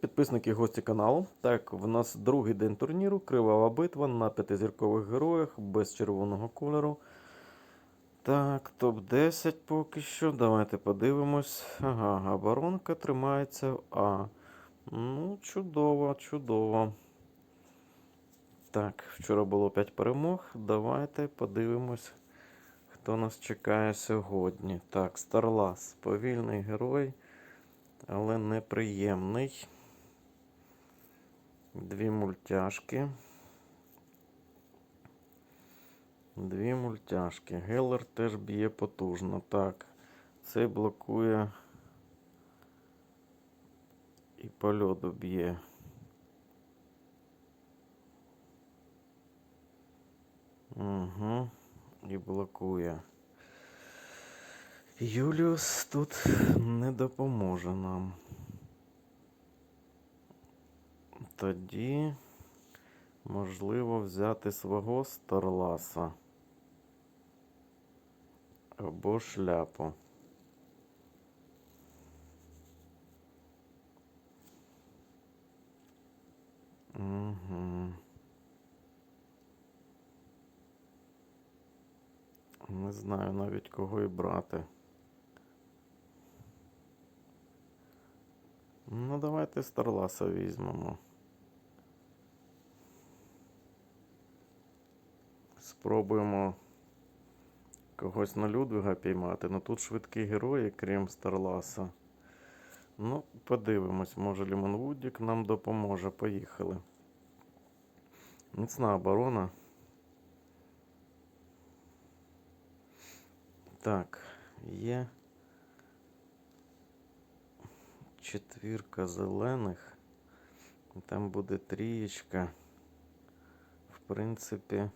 Підписники і гості каналу. Так, в нас другий день турніру, кривава битва на п'ятизіркових героях без червоного кольору. Так, топ-10 поки що. Давайте подивимось. Ага, оборонка тримається А. Ну, чудово, чудово. Так, вчора було 5 перемог. Давайте подивимось, хто нас чекає сьогодні. Так, Старлас, повільний герой але неприємний. Дві мультяшки. Дві мультяшки. Геллер теж б'є потужно. Так, цей блокує і по льоду б'є. Угу. І блокує. Юліус тут не допоможе нам. Тоді можливо взяти свого Старласа або шляпу. Угу. Не знаю навіть кого і брати. Ну, давайте Старласа візьмемо. Спробуємо когось на Людвига піймати. Ну тут швидкі герої, крім Старласа. Ну, подивимось, може Лімон Вудік нам допоможе. Поїхали. Міцна оборона. Так, є четвірка зелених. Там буде трієчка. В принципі,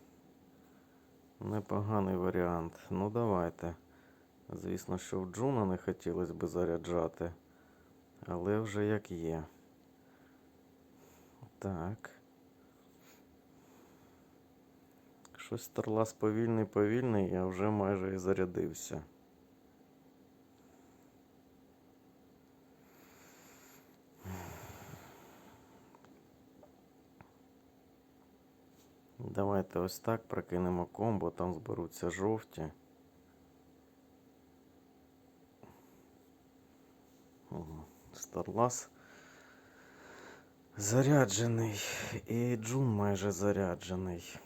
непоганий варіант. Ну, давайте. Звісно, що в Джуна не хотілося би заряджати. Але вже як є. Так. Щось Старлас повільний, повільний, я вже майже і зарядився. Давайте ось так прокинемо комбо, там зберуться жовті. Старлас заряджений. І Джун майже заряджений.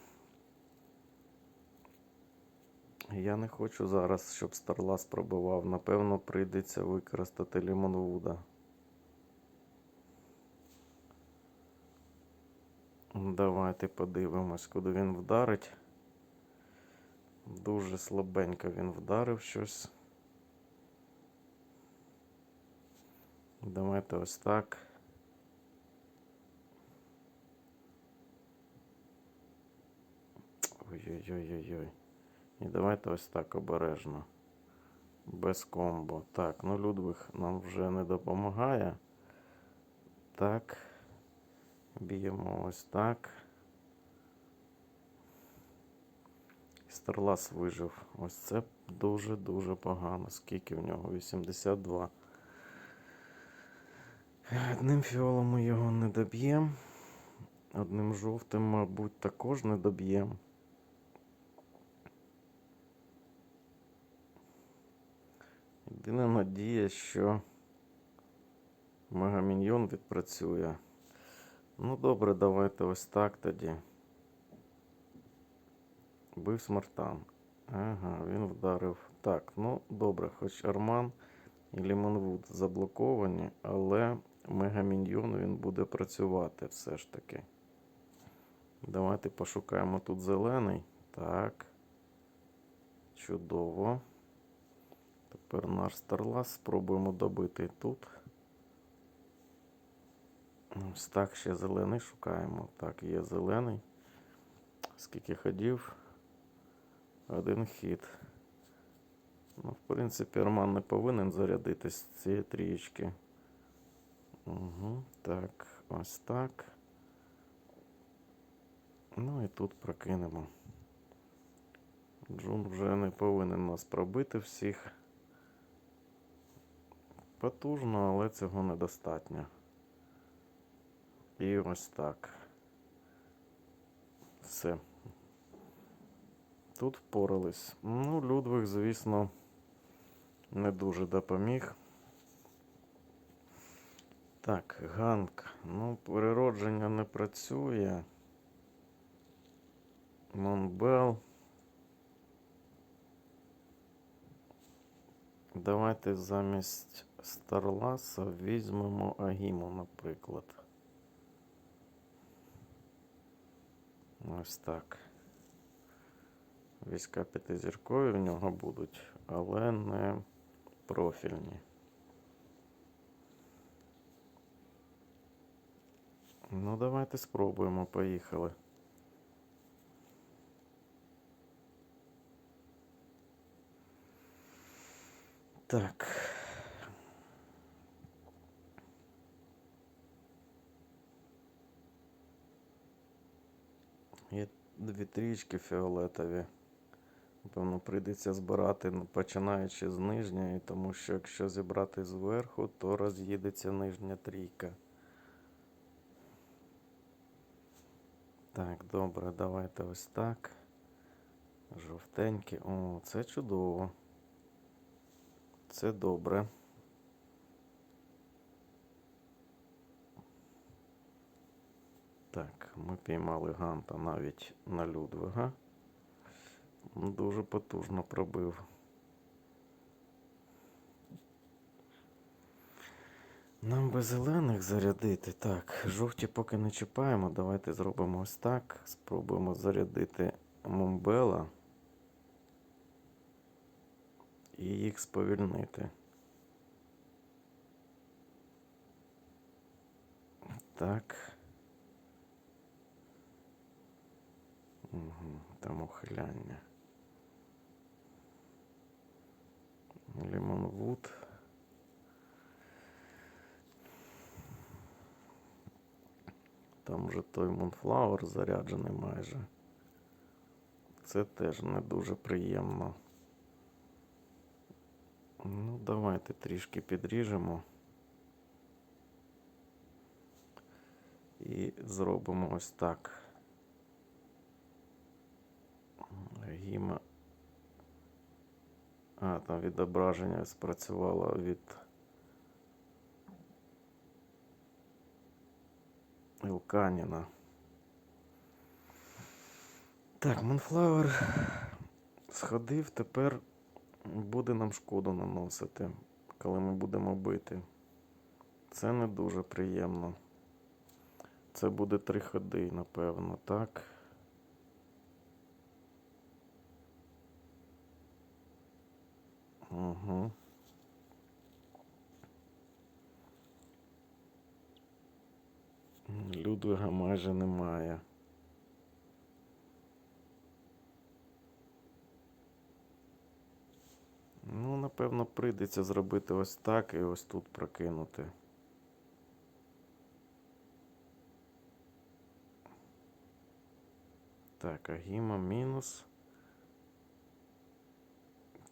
Я не хочу зараз, щоб Старлас пробивав. Напевно, прийдеться використати Лімонвуда. Давайте подивимось, куди він вдарить. Дуже слабенько він вдарив щось. Давайте ось так. Ой-ой-ой-ой-ой. І давайте ось так обережно. Без комбо. Так, ну Людвиг нам вже не допомагає. Так. Б'ємо ось так. Старлас вижив. Ось це дуже-дуже погано. Скільки в нього? 82. Одним фіолом ми його не доб'ємо. Одним жовтим, мабуть, також не доб'ємо. Єдина надія, що Мегаміньйон відпрацює. Ну, добре, давайте ось так тоді. Бив смартан. Ага, він вдарив. Так, ну добре, хоч Арман і Лімонвуд заблоковані, але Мегаміньйон він буде працювати все ж таки. Давайте пошукаємо тут зелений. Так. Чудово. Тепер наш Старлас спробуємо добити тут. Ось так ще зелений шукаємо. Так, є зелений. Скільки ходів? Один хід. Ну, в принципі, Роман не повинен зарядитись цієї трієчки. Угу, Так, ось так. Ну і тут прокинемо. Джун вже не повинен нас пробити всіх. Потужно, але цього недостатньо. І ось так. Все. Тут впорались. Ну, Людвиг, звісно, не дуже допоміг. Так, Ганк. Ну, переродження не працює. Монбел. Давайте замість Старласа візьмемо Агіму, наприклад. Ось так. Війська п'ятизіркові в нього будуть, але не профільні. Ну, давайте спробуємо, поїхали. Так. Є дві трічки фіолетові. Напевно, прийдеться збирати, ну, починаючи з нижньої, тому що якщо зібрати зверху, то роз'їдеться нижня трійка. Так, добре, давайте ось так. Жовтенькі. О, це чудово. Це добре. Так, ми піймали Ганта навіть на Людвига. Дуже потужно пробив. Нам би зелених зарядити. Так, жовті поки не чіпаємо. Давайте зробимо ось так. Спробуємо зарядити Момбела і їх сповільнити. Так. Угу, там ухиляння. Лімонвуд. Там вже той Мунфлауер заряджений майже. Це теж не дуже приємно. Ну, давайте трішки підріжемо. І зробимо ось так. Гіма. А, там відображення спрацювало від Ілканіна. Так, Монфлауер сходив, тепер буде нам шкоду наносити, коли ми будемо бити. Це не дуже приємно. Це буде три ходи, напевно, так. Угу. Людвига майже немає. Ну, напевно, прийдеться зробити ось так і ось тут прокинути. Так, Агіма мінус.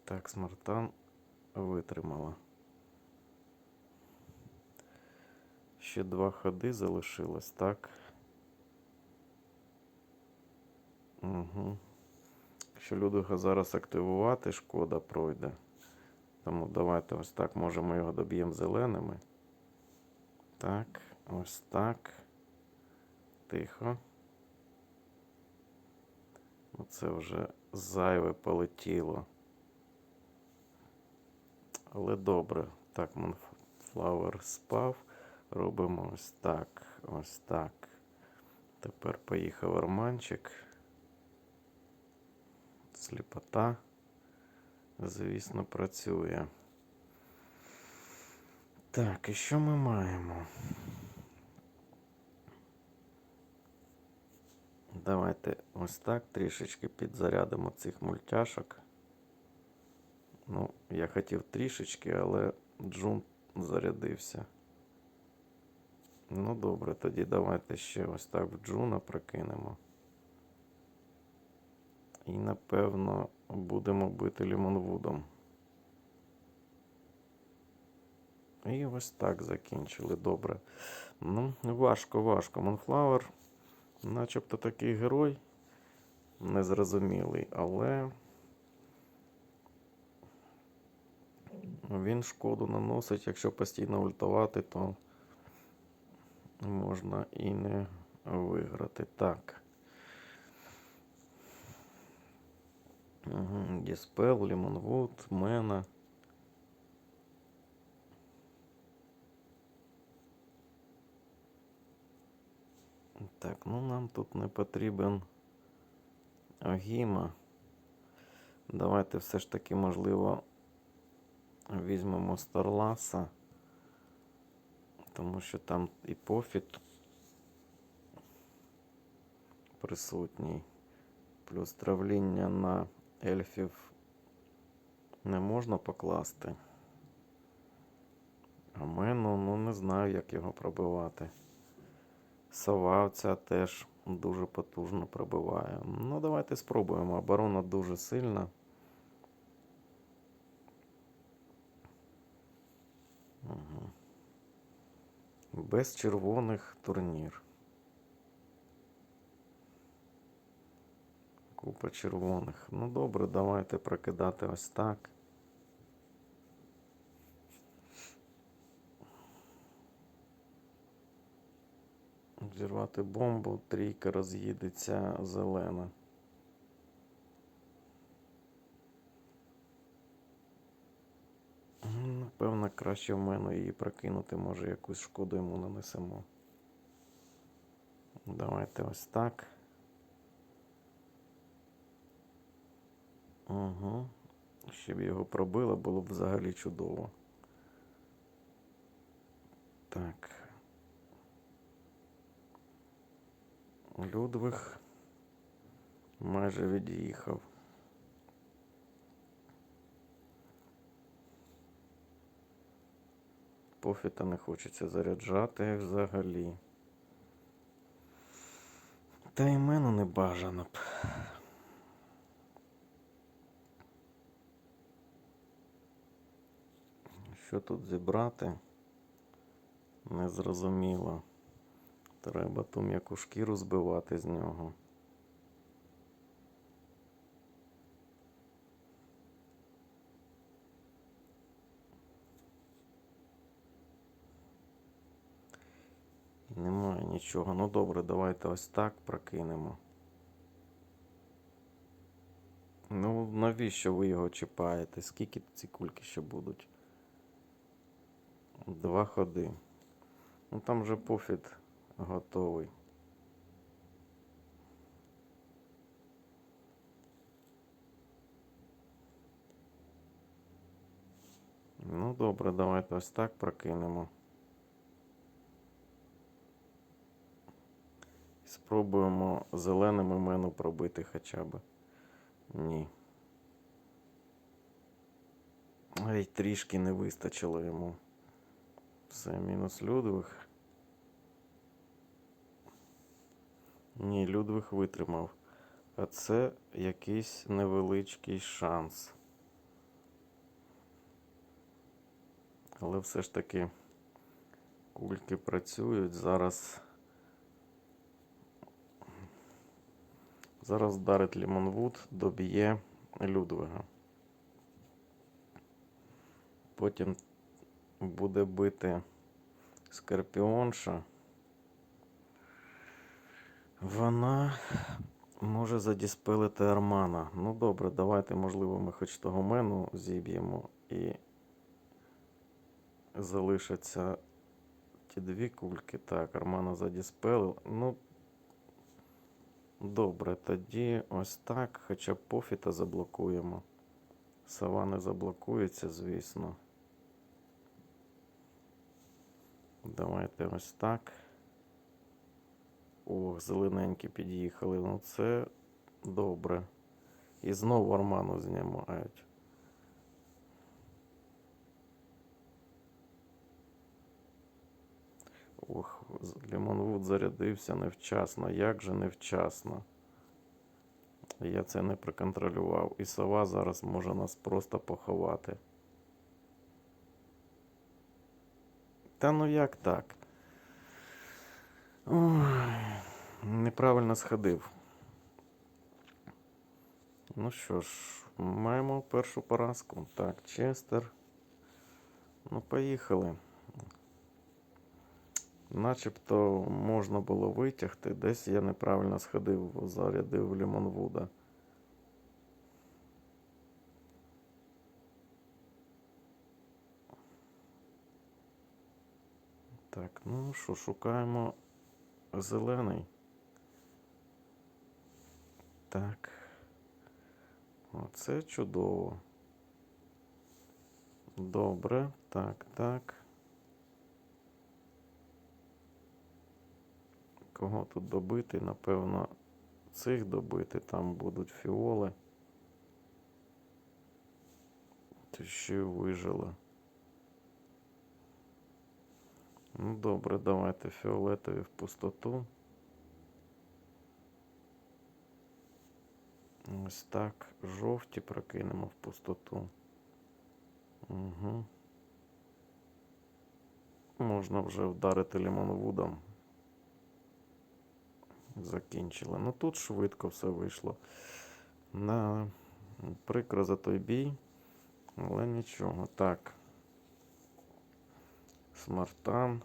Так, Смартан витримала. Ще два ходи залишилось, так. Угу. Якщо Людвига зараз активувати, шкода пройде. Тому давайте ось так можемо його доб'ємо зеленими. Так, ось так. Тихо. Оце вже зайве полетіло. Але добре. Так, Монфлауер спав. Робимо ось так, ось так. Тепер поїхав арманчик. Сліпота, звісно, працює. Так, і що ми маємо? Давайте ось так трішечки підзарядимо цих мультяшок. Ну, я хотів трішечки, але Джун зарядився. Ну, добре, тоді давайте ще ось так в Джуна прокинемо. І, напевно, будемо бити Лімонвудом. І ось так закінчили. Добре. Ну, важко, важко. Монфлауер, начебто такий герой незрозумілий, але він шкоду наносить, якщо постійно ультувати, то можна і не виграти. Так. Угу. Діспел, Лімонвуд, Мена. Так, ну нам тут не потрібен Огіма. Давайте все ж таки, можливо, візьмемо Старласа, тому що там і пофіт присутній. Плюс травління на ельфів не можна покласти. А мену, ну не знаю, як його пробивати. Сова ця теж дуже потужно пробиває. Ну, давайте спробуємо. Оборона дуже сильна. Угу. Без червоних турнір. Купа червоних. Ну добре, давайте прокидати ось так. Взірвати бомбу, трійка роз'їдеться зелена. М, Напевно, краще в мене її прокинути, може якусь шкоду йому нанесемо. Давайте ось так. Угу. Щоб його пробило, було б взагалі чудово. Так. Людвиг майже від'їхав. Пофіта не хочеться заряджати взагалі. Та й мене не бажано б. Що тут зібрати? Незрозуміло. Треба ту м'яку шкіру збивати з нього. Немає нічого. Ну добре, давайте ось так прокинемо. Ну, навіщо ви його чіпаєте? Скільки ці кульки ще будуть? Два ходи. Ну там же пофіт готовий. Ну, добре, давайте ось так прокинемо. Спробуємо зеленим імену пробити хоча б. Ні. Ай, трішки не вистачило йому. Все, мінус Людвиг. Ні, Людвиг витримав. А це якийсь невеличкий шанс. Але все ж таки кульки працюють. Зараз. Зараз вдарить Лімонвуд, доб'є Людвига. Потім буде бити Скорпіонша. Вона може задіспелити Армана. Ну добре, давайте, можливо, ми хоч того мену зіб'ємо і залишаться ті дві кульки. Так, Армана задіспелив. Ну, добре, тоді ось так. Хоча б пофіта заблокуємо. Сова не заблокується, звісно. Давайте ось так. Ох, зелененькі під'їхали. Ну це добре. І знову арману знімають. Ох, Лімонвуд зарядився невчасно. Як же невчасно? Я це не проконтролював. І сова зараз може нас просто поховати. Та ну як так? Ой, неправильно сходив. Ну що ж, маємо першу поразку. Так, Честер. Ну, поїхали. Начебто можна було витягти. Десь я неправильно сходив, зарядив Лімонвуда. Так, ну що, шукаємо зелений. Так. Оце чудово. Добре. Так, так. Кого тут добити? Напевно, цих добити. Там будуть фіоли. Ти ще й вижила. Ну, добре, давайте фіолетові в пустоту. Ось так. Жовті прокинемо в пустоту. Угу. Можна вже вдарити лімонвудом. Закінчили. Ну тут швидко все вийшло. На прикро за той бій. Але нічого. Так. Смартан.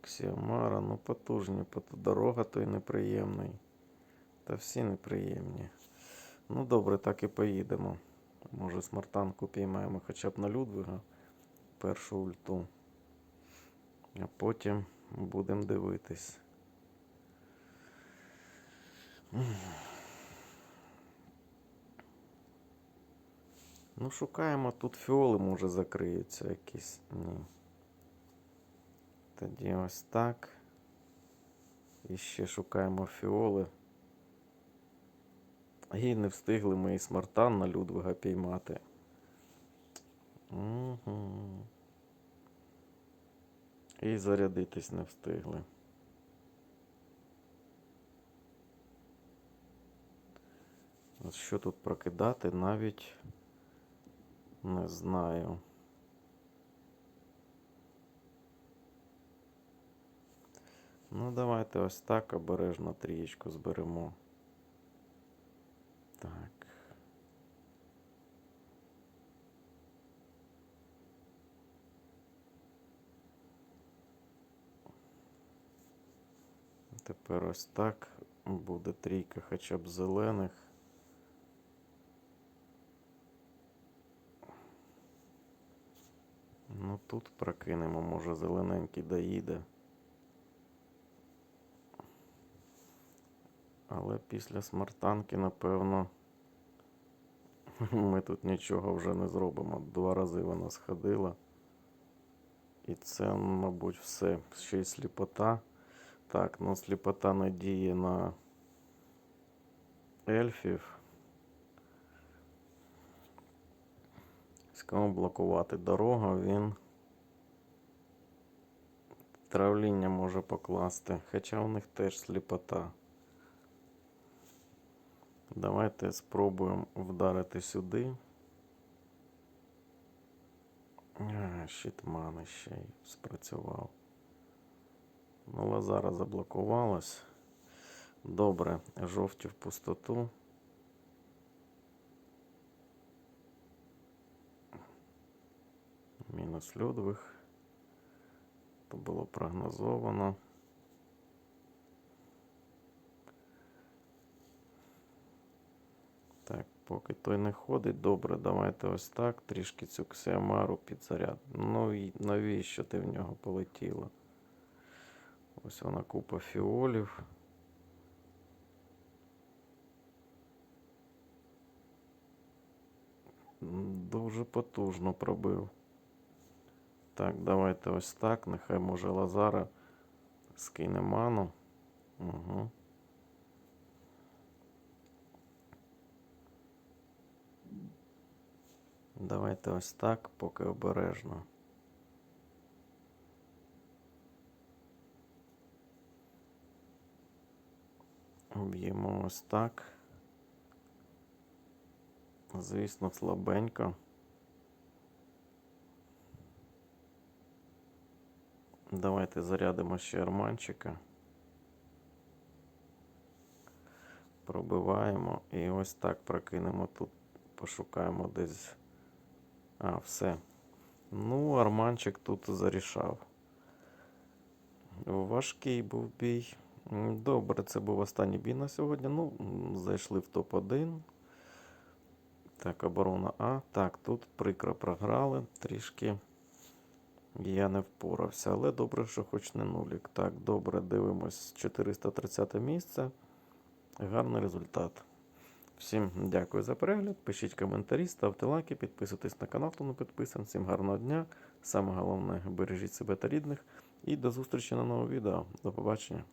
Ксіомара, ну потужні, дорога той неприємний. Та всі неприємні. Ну добре, так і поїдемо. Може смартанку піймаємо хоча б на Людвига першу ульту. А потім будемо дивитись. Ну, шукаємо тут фіоли, може закриються якісь. Ні. Тоді ось так. І ще шукаємо фіоли. І не встигли ми і смартан на Людвига піймати. Угу. І зарядитись не встигли. Що тут прокидати, навіть не знаю. Ну, давайте ось так обережно трієчку зберемо. Так. Тепер ось так буде трійка хоча б зелених. Ну тут прокинемо, може зелененький доїде. Але після смартанки, напевно, ми тут нічого вже не зробимо. Два рази вона сходила. І це, мабуть, все. Ще й сліпота. Так, ну сліпота не на ельфів. Кому блокувати дорогу, він травління може покласти. Хоча у них теж сліпота. Давайте спробуємо вдарити сюди. А, щитмани ще й спрацював. Ну, Лазара заблокувалась. Добре, жовті в пустоту. Мінус. То було прогнозовано. Так, поки той не ходить, добре, давайте ось так. Трішки цю ксіамару підзаряд. Ну і навіщо ти в нього полетіла? Ось вона купа фіолів. Дуже потужно пробив. Так, давайте ось так. Нехай може Лазара скине ману. Угу. Давайте ось так, поки обережно. Б'ємо ось так. Звісно, слабенько. Давайте зарядимо ще арманчика. Пробиваємо і ось так прокинемо тут. Пошукаємо десь. А, все. Ну, арманчик тут зарішав. Важкий був бій. Добре, це був останній бій на сьогодні. Ну, зайшли в топ-1. Так, оборона А. Так, тут прикро програли трішки. Я не впорався, але добре, що хоч не нулік. Так, добре, дивимось 430 місце. Гарний результат. Всім дякую за перегляд. Пишіть коментарі, ставте лайки, підписуйтесь на канал, хто не підписаний. Всім гарного дня. Саме головне, бережіть себе та рідних. І до зустрічі на новому відео. До побачення.